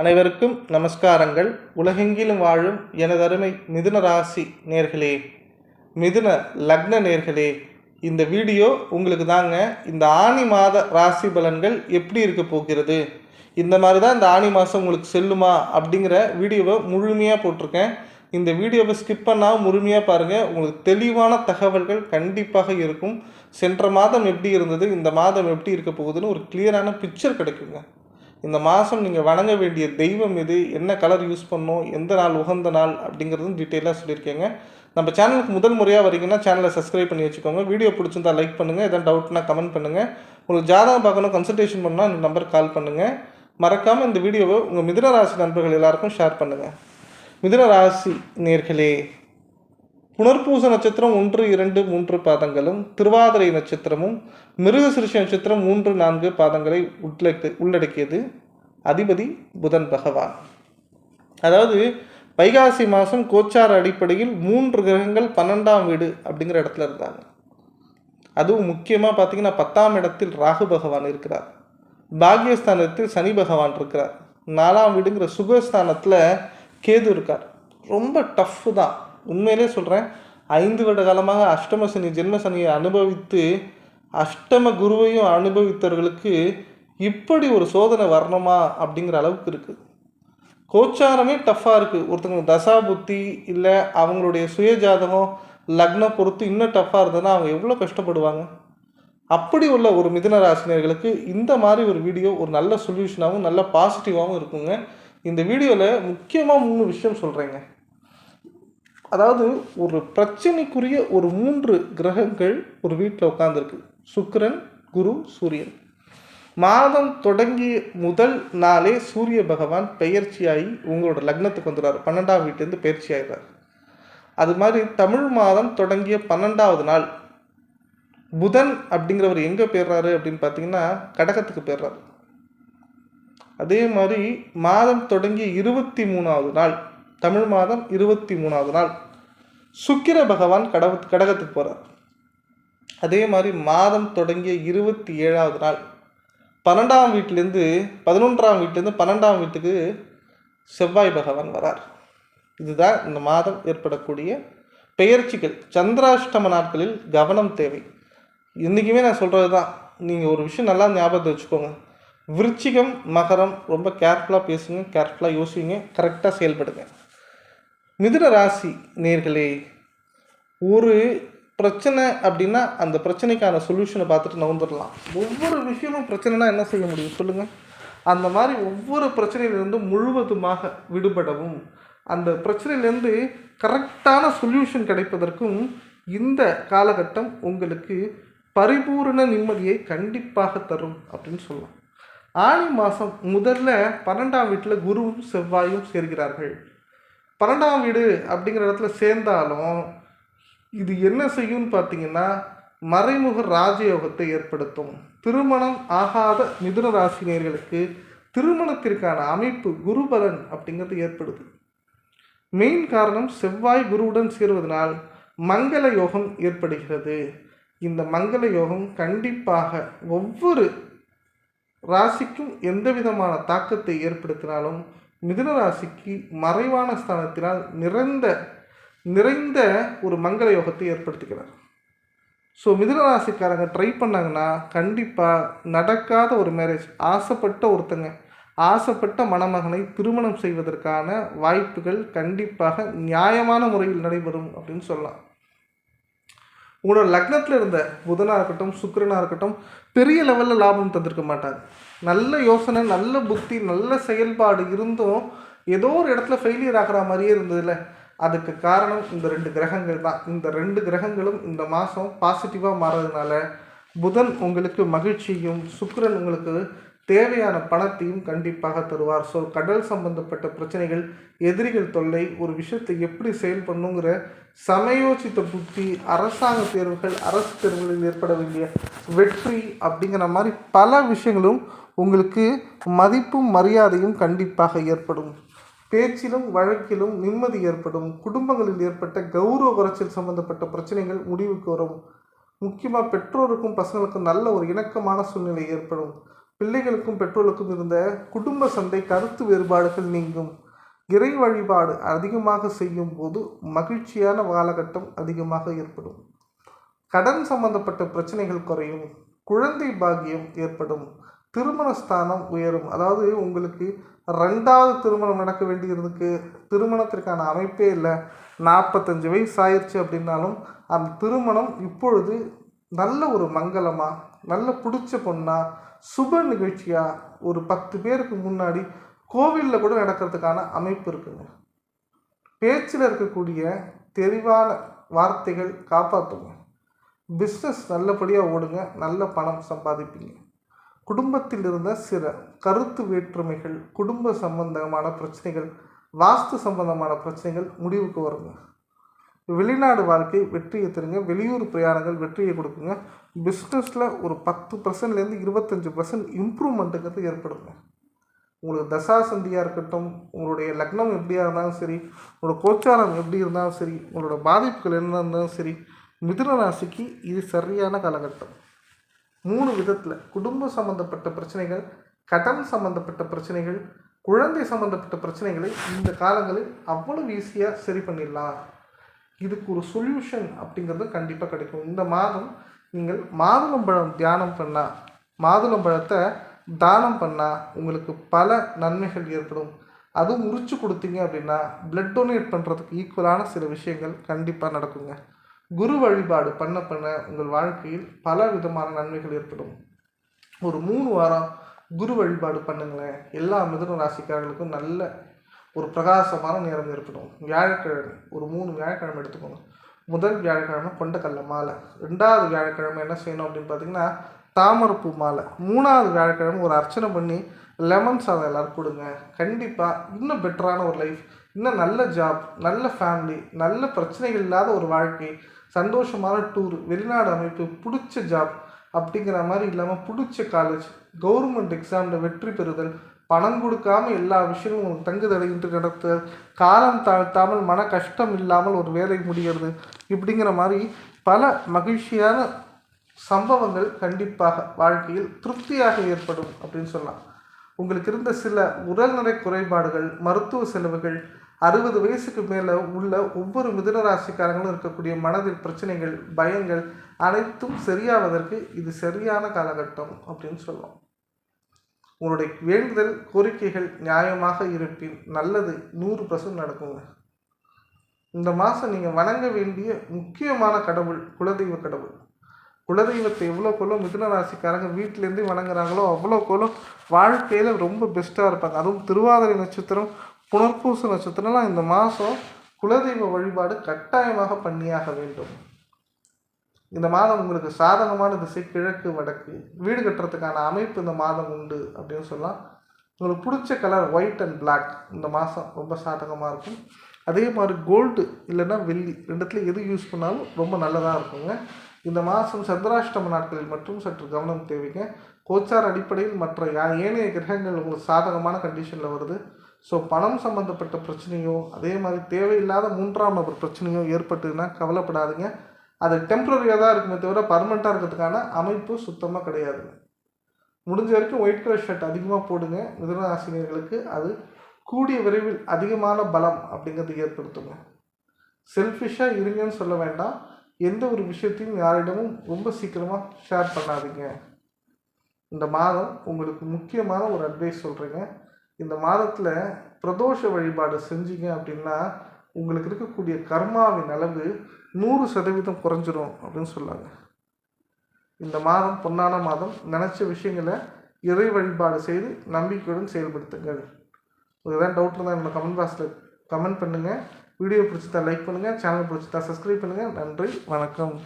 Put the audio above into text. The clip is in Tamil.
அனைவருக்கும் நமஸ்காரங்கள். உலகெங்கிலும் வாழும் எனது அருமை மிதுன ராசி நேர்களே மிதுன லக்ன நேர்களே இந்த வீடியோ உங்களுக்கு தாங்க இந்த ஆனி மாத ராசி பலன்கள் எப்படி இருக்க போகிறது? இந்த மாதிரி தான் இந்த ஆனி மாதம் உங்களுக்கு செல்லுமா அப்படிங்கிற வீடியோவை முழுமையாக போட்டிருக்கேன். இந்த வீடியோவை ஸ்கிப் பண்ணாமல் முழுமையாக பாருங்கள் உங்களுக்கு தெளிவான தகவல்கள் கண்டிப்பாக இருக்கும். சென்ற மாதம் எப்படி இருந்தது? இந்த மாதம் எப்படி இருக்க போகுதுன்னு ஒரு கிளியரான பிக்சர் கிடைக்குங்க. இந்த மாதம் நீங்கள் வணங்க வேண்டிய தெய்வம் எது? என்ன கலர் யூஸ் பண்ணணும்? எந்த நாள் உகந்த நாள்? அப்படிங்கிறதும் டீட்டெயிலாக சொல்லியிருக்கேங்க. நம்ம சேனலுக்கு முதல் முறையாக வரீங்கன்னா சேனலை சப்ஸ்கிரைப் பண்ணி வச்சுக்கோங்க. வீடியோ பிடிச்சிருந்தா லைக் பண்ணுங்கள் எதாவது டவுட்னா கமெண்ட் பண்ணுங்கள் உங்களுக்கு ஜாதகம் பார்க்கணும் கன்சல்டேஷன் பண்ணால் இந்த நம்பருக்கு கால் பண்ணுங்கள் மறக்காமல் இந்த வீடியோவை உங்கள் மிதுன ராசி நண்பர்கள் எல்லாருக்கும் ஷேர் பண்ணுங்கள் மிதுன ராசி நேர்களே புனர்பூச நட்சத்திரம் ஒன்று இரண்டு மூன்று பாதங்களும் திருவாதிரை நட்சத்திரமும் மிருகசிருஷ நட்சத்திரம் மூன்று நான்கு பாதங்களை உள்ளடக்கி உள்ளடக்கியது அதிபதி புதன் பகவான். அதாவது வைகாசி மாதம் கோச்சார அடிப்படையில் மூன்று கிரகங்கள் பன்னெண்டாம் வீடு அப்படிங்கிற இடத்துல இருந்தாங்க. அதுவும் முக்கியமாக பார்த்தீங்கன்னா பத்தாம் இடத்தில் ராகு பகவான் இருக்கிறார். பாக்யஸ்தானத்தில் சனி பகவான் இருக்கிறார். நாலாம் வீடுங்கிற சுகஸ்தானத்தில் கேது இருக்கார். ரொம்ப டஃப்பு தான். உண்மையிலே சொல்கிறேன் ஐந்து வருட காலமாக அஷ்டம சனி ஜென்ம சனியை அனுபவித்து அஷ்டம குருவையும் அனுபவித்தவர்களுக்கு இப்படி ஒரு சோதனை வரணுமா அப்படிங்கிற அளவுக்கு இருக்குது கோச்சாரமே டஃப்பாக இருக்குது ஒருத்தவங்க தசா புத்தி இல்லை அவங்களுடைய சுயஜாதகம் லக்னம் பொறுத்து இன்னும் டஃப்பாக இருந்ததுன்னா அவங்க எவ்வளோ கஷ்டப்படுவாங்க? அப்படி உள்ள ஒரு மிதன ராசினியர்களுக்கு இந்த மாதிரி ஒரு வீடியோ ஒரு நல்ல சொல்யூஷனாகவும் நல்ல பாசிட்டிவாகவும் இருக்குங்க. இந்த வீடியோவில் முக்கியமாக மூணு விஷயம் சொல்கிறேங்க அதாவது ஒரு பிரச்சனைக்குரிய ஒரு மூன்று கிரகங்கள் ஒரு வீட்டில் உட்காந்துருக்கு சுக்கிரன் குரு சூரியன். மாதம் தொடங்கிய முதல் நாளே சூரிய பகவான் பெயர்ச்சியாகி உங்களோட லக்னத்துக்கு வந்துடுறார். பன்னெண்டாம் வீட்டிலேருந்து பயிற்சி ஆகிறார் அது மாதிரி தமிழ் மாதம் தொடங்கிய பன்னெண்டாவது நாள். புதன் அப்படிங்கிறவர் எங்கே போயிடுறாரு அப்படின்னு பார்த்தீங்கன்னா கடகத்துக்கு போயிடுறாரு. அதே மாதிரி மாதம் தொடங்கிய இருபத்தி மூணாவது நாள். தமிழ் மாதம் இருபத்தி மூணாவது நாள். சுக்கிர பகவான் கடவு கடகத்துக்கு போகிறார் அதே மாதிரி மாதம் தொடங்கிய இருபத்தி ஏழாவது நாள். பன்னெண்டாம் வீட்டிலேருந்து பதினொன்றாம் வீட்டிலேருந்து பன்னெண்டாம் வீட்டுக்கு செவ்வாய் பகவான் வரார். இதுதான் இந்த மாதம் ஏற்படக்கூடிய பெயர்ச்சிகள். சந்திராஷ்டம நாட்களில் கவனம் தேவை. இன்றைக்குமே நான் சொல்கிறது தான் நீங்கள் ஒரு விஷயம் நல்லா ஞாபகத்தை வச்சுக்கோங்க. விருச்சிகம் மகரம் ரொம்ப கேர்ஃபுல்லாக பேசுங்க கேர்ஃபுல்லாக யோசிங்க கரெக்டாக செயல்படுங்க. மிதுன ராசி நேர்களே ஒரு பிரச்சனை அப்படின்னா அந்த பிரச்சனைக்கான சொல்யூஷனை பார்த்துட்டு நகர்ந்துடலாம். ஒவ்வொரு விஷயமும் பிரச்சனைனா என்ன செய்ய முடியும் சொல்லுங்கள் அந்த மாதிரி ஒவ்வொரு பிரச்சனையிலிருந்து முழுவதுமாக விடுபடவும் அந்த பிரச்சனையிலேருந்து கரெக்டான சொல்யூஷன் கிடைப்பதற்கும் இந்த காலகட்டம் உங்களுக்கு பரிபூரண நிம்மதியை கண்டிப்பாக தரும் அப்படின்னு சொல்லலாம். ஆணி மாதம் முதல்ல பன்னெண்டாம் வீட்டில் குருவும் செவ்வாயும் சேர்கிறார்கள். பன்னெண்டாம் வீடு அப்படிங்கிற இடத்துல சேர்ந்தாலும் இது என்ன செய்யும்னு பார்த்தீங்கன்னா மறைமுக ராஜயோகத்தை ஏற்படுத்தும். திருமணம் ஆகாத மிதுன ராசினியர்களுக்கு திருமணத்திற்கான அமைப்பு குருபலன் அப்படிங்கிறது ஏற்படுது. மெயின் காரணம் செவ்வாய் குருவுடன் சேருவதனால் மங்கள யோகம் ஏற்படுகிறது. இந்த மங்கள யோகம் கண்டிப்பாக ஒவ்வொரு ராசிக்கும் எந்த விதமான தாக்கத்தை ஏற்படுத்தினாலும் மிதுன ராசிக்கு மறைவான ஸ்தானத்தினால் நிறைந்த நிறைந்த ஒரு மங்கள யோகத்தை ஏற்படுத்துகிறார் ஸோ மிதுனராசிக்காரங்க ட்ரை பண்ணாங்கன்னா கண்டிப்பாக நடக்காத ஒரு மேரேஜ் ஆசைப்பட்ட ஒருத்தங்க ஆசைப்பட்ட மணமகனை திருமணம் செய்வதற்கான வாய்ப்புகள் கண்டிப்பாக நியாயமான முறையில் நடைபெறும் அப்படின்னு சொல்லலாம். உங்களோட லக்னத்தில் இருந்த புதனாக இருக்கட்டும் சுக்கரனாக இருக்கட்டும் பெரிய லெவலில் லாபம் தந்திருக்க மாட்டாங்க நல்ல யோசனை நல்ல புத்தி நல்ல செயல்பாடு இருந்தும் ஏதோ ஒரு இடத்துல ஃபெயிலியர் ஆகிற மாதிரியே இருந்ததில்ல அதுக்கு காரணம் இந்த ரெண்டு கிரகங்கள் தான். இந்த ரெண்டு கிரகங்களும் இந்த மாதம் பாசிட்டிவாக மாறதுனால புதன் உங்களுக்கு மகிழ்ச்சியும் சுக்கரன் உங்களுக்கு தேவையான பணத்தையும் கண்டிப்பாக தருவார். ஸோ கடல் சம்பந்தப்பட்ட பிரச்சனைகள் எதிரிகள் தொல்லை ஒரு விஷயத்தை எப்படி செயல்படணுங்கிற சமயோசித்த புத்தி அரசாங்க தேர்வுகள் அரசு தேர்வுகளில் ஏற்பட வேண்டிய வெற்றி அப்படிங்கிற மாதிரி பல விஷயங்களும் உங்களுக்கு மதிப்பும் மரியாதையும் கண்டிப்பாக ஏற்படும். பேச்சிலும் வழக்கிலும் நிம்மதி ஏற்படும். குடும்பங்களில் ஏற்பட்ட கௌரவ குறைச்சல் சம்பந்தப்பட்ட பிரச்சனைகள் முடிவுக்கு வரும். முக்கியமாக பெற்றோருக்கும் பசங்களுக்கும் நல்ல ஒரு இணக்கமான சூழ்நிலை ஏற்படும். பிள்ளைகளுக்கும் பெற்றோருக்கும் இருந்த குடும்ப சண்டை கருத்து வேறுபாடுகள் நீங்கும். இறை வழிபாடு அதிகமாக செய்யும் போது மகிழ்ச்சியான காலகட்டம் அதிகமாக ஏற்படும். கடன் சம்பந்தப்பட்ட பிரச்சனைகள் குறையும். குழந்தை பாக்கியம் ஏற்படும். திருமண ஸ்தானம் உயரும். அதாவது உங்களுக்கு ரெண்டாவது திருமணம் நடக்க வேண்டியதுக்கு திருமணத்திற்கான அமைப்பே இல்லை. நாற்பத்தஞ்சு வயசு ஆயிடுச்சு அப்படின்னாலும் அந்த திருமணம் இப்பொழுது நல்ல ஒரு மங்களமாக நல்ல பிடிச்ச பொண்ணாக சுப நிகழ்ச்சியாக ஒரு பத்து பேருக்கு முன்னாடி கோவிலில் கூட நடக்கிறதுக்கான அமைப்பு இருக்குங்க. பேச்சில் இருக்கக்கூடிய தெளிவான வார்த்தைகள் காப்பாற்றுங்க பிஸ்னஸ் நல்லபடியாக ஓடுங்க நல்ல பணம் சம்பாதிப்பீங்க. குடும்பத்தில் இருந்த சில கருத்து வேற்றுமைகள் குடும்ப சம்பந்தமான பிரச்சனைகள் வாஸ்து சம்பந்தமான பிரச்சனைகள் முடிவுக்கு வருங்க. வெளிநாடு வாழ்க்கை வெற்றியை தருங்க. வெளியூர் பிரயாணங்கள் வெற்றியை கொடுக்குங்க. பிஸ்னஸில் ஒரு பத்து பர்சன்ட்லேருந்து இருபத்தஞ்சி பர்சன்ட் இம்ப்ரூவ்மெண்ட்டுங்கிறது ஏற்படுங்க. உங்களுக்கு தசாசந்தியாக இருக்கட்டும் உங்களுடைய லக்னம் எப்படியா இருந்தாலும் சரி உங்களோட கோச்சாரம் எப்படி இருந்தாலும் சரி உங்களோட பாதிப்புகள் என்ன இருந்தாலும் சரி மிதுன ராசிக்கு இது சரியான காலகட்டம். மூணு விதத்தில் குடும்ப சம்மந்தப்பட்ட பிரச்சனைகள் கடன் சம்மந்தப்பட்ட பிரச்சனைகள் குழந்தை சம்மந்தப்பட்ட பிரச்சனைகளை இந்த காலங்களில் அவ்வளவு ஈஸியாக சரி பண்ணிடலாம். இதுக்கு ஒரு சொல்யூஷன் அப்படிங்கிறது கண்டிப்பாக கிடைக்கும். இந்த மாதம் நீங்கள் மாதுளம்பழம் தியானம் பண்ணால் மாதுளம்பழத்தை தானம் பண்ணால் உங்களுக்கு பல நன்மைகள் ஏற்படும். அதுவும் முறிச்சு கொடுத்தீங்க அப்படின்னா பிளட் டொனேட் பண்ணுறதுக்கு ஈக்குவலான சில விஷயங்கள் கண்டிப்பாக நடக்குங்க. குரு வழிபாடு பண்ண பண்ண உங்கள் வாழ்க்கையில் பல விதமான நன்மைகள் ஏற்படும். ஒரு மூணு வாரம் குரு வழிபாடு பண்ணுங்களேன். எல்லா மிதுன ராசிக்காரர்களுக்கும் நல்ல ஒரு பிரகாசமான நேரம் ஏற்படும். வியாழக்கிழமை ஒரு மூணு வியாழக்கிழமை எடுத்துக்கோங்க. முதல் வியாழக்கிழமை கொண்டக்கல்ல மாலை. ரெண்டாவது வியாழக்கிழமை என்ன செய்யணும் அப்படின்னு பார்த்தீங்கன்னா தாமரப்பூ மாலை. மூணாவது வியாழக்கிழமை ஒரு அர்ச்சனை பண்ணி லெமன் சாதம் எல்லோரும் கொடுங்க. கண்டிப்பாக இன்னும் பெட்டரான ஒரு லைஃப். இன்னும் நல்ல ஜாப் நல்ல ஃபேமிலி நல்ல பிரச்சனைகள் இல்லாத ஒரு வாழ்க்கை சந்தோஷமான டூர் வெளிநாடு அமைப்பு பிடிச்ச ஜாப் அப்படிங்கிற மாதிரி இல்லாமல் பிடிச்ச காலேஜ் கவர்மெண்ட் எக்ஸாமில் வெற்றி பெறுதல் பணம் கொடுக்காம எல்லா விஷயமும் உங்களுக்கு தங்கு தடையின்றி நடத்த காலம் தாழ்த்தாமல் மன கஷ்டம் இல்லாமல் ஒரு வேலை முடிகிறது இப்படிங்கிற மாதிரி பல மகிழ்ச்சியான சம்பவங்கள் கண்டிப்பாக வாழ்க்கையில் திருப்தியாக ஏற்படும் அப்படின்னு சொல்லலாம். உங்களுக்கு இருந்த சில உடல்நிலை குறைபாடுகள் மருத்துவ செலவுகள் அறுபது வயசுக்கு மேலே உள்ள ஒவ்வொரு மிதுனராசிக்காரங்களும் இருக்கக்கூடிய மனதில் பிரச்சனைகள் பயங்கள் அனைத்தும் சரியாவதற்கு இது சரியான காலகட்டம் அப்படின்னு சொல்லலாம். உங்களுடைய வேண்டுதல் கோரிக்கைகள் நியாயமாக இருப்பின் நல்லது நூறு பர்சன்ட் நடக்குங்க. இந்த மாதம் நீங்கள் வணங்க வேண்டிய முக்கியமான கடவுள் குலதெய்வ கடவுள். குலதெய்வத்தை எவ்வளோ மிதுன ராசிக்காரங்க வீட்டிலேருந்தே வணங்குறாங்களோ அவ்வளோக்கெவ்வளோ வாழ்க்கையில் ரொம்ப பெஸ்ட்டாக இருப்பாங்க. அதுவும் திருவாதிரை நட்சத்திரம் புனர்பூச நட்சத்திரம்லாம் இந்த மாதம் குலதெய்வ வழிபாடு கட்டாயமாக பண்ணியாக வேண்டும். இந்த மாதம் உங்களுக்கு சாதகமான திசை கிழக்கு வடக்கு. வீடு கட்டுறதுக்கான அமைப்பு இந்த மாதம் உண்டு அப்படின்னு சொல்லலாம். உங்களுக்கு பிடிச்ச கலர் ஒயிட் அண்ட் பிளாக் இந்த மாதம் ரொம்ப சாதகமாக இருக்கும். அதே மாதிரி கோல்டு இல்லைன்னா வெள்ளி. ரெண்டுத்துல எது யூஸ் பண்ணாலும் ரொம்ப நல்லதாக இருக்குங்க. இந்த மாதம் சந்திராஷ்டம நாட்களில் மட்டும் சற்று கவனம் தேவைங்க. கோச்சார் அடிப்படையில் மற்ற ஏனைய கிரகங்கள் உங்களுக்கு சாதகமான கண்டிஷனில் வருது. ஸோ பணம் சம்மந்தப்பட்ட பிரச்சனையோ அதே மாதிரி தேவையில்லாத மூன்றாம் நபர் பிரச்சனையோ ஏற்பட்டுன்னா கவலைப்படாதீங்க. அது டெம்ப்ரரியாக தான் இருக்குமே தவிர பர்மனெண்ட்டாக இருக்கிறதுக்கான அமைப்பு சுத்தமாக கிடையாது. முடிஞ்ச வரைக்கும் ஒயிட் கலர் ஷர்ட் அதிகமாக போடுங்க. மிதனராசினியர்களுக்கு அது கூடிய விரைவில் அதிகமான பலம் அப்படிங்கிறது ஏற்படுத்துங்க. செல்ஃபிஷாக இருங்கன்னு சொல்ல வேண்டாம். எந்த ஒரு விஷயத்தையும் யாரிடமும் ரொம்ப சீக்கிரமாக ஷேர் பண்ணாதீங்க. இந்த மாதம் உங்களுக்கு முக்கியமான ஒரு அட்வைஸ் சொல்கிறேங்க இந்த மாதத்தில் பிரதோஷ வழிபாடு செஞ்சீங்க அப்படின்னா உங்களுக்கு இருக்கக்கூடிய கர்மாவின் அளவு நூறு சதவீதம் குறைஞ்சிரும் அப்படின்னு சொல்லாங்க. இந்த மாதம் பொன்னான மாதம் நினச்ச விஷயங்களை இறை வழிபாடு செய்து நம்பிக்கையுடன் செயல்படுத்துங்கள். உங்களுக்கு ஏதாவது டவுட் இருந்தால் என்னோட கமெண்ட் பாக்ஸில் கமெண்ட் பண்ணுங்கள் வீடியோ பிடிச்சிருந்தா லைக் பண்ணுங்கள் சேனல் பிடிச்சிருந்தா சப்ஸ்கிரைப் பண்ணுங்கள் நன்றி வணக்கம்.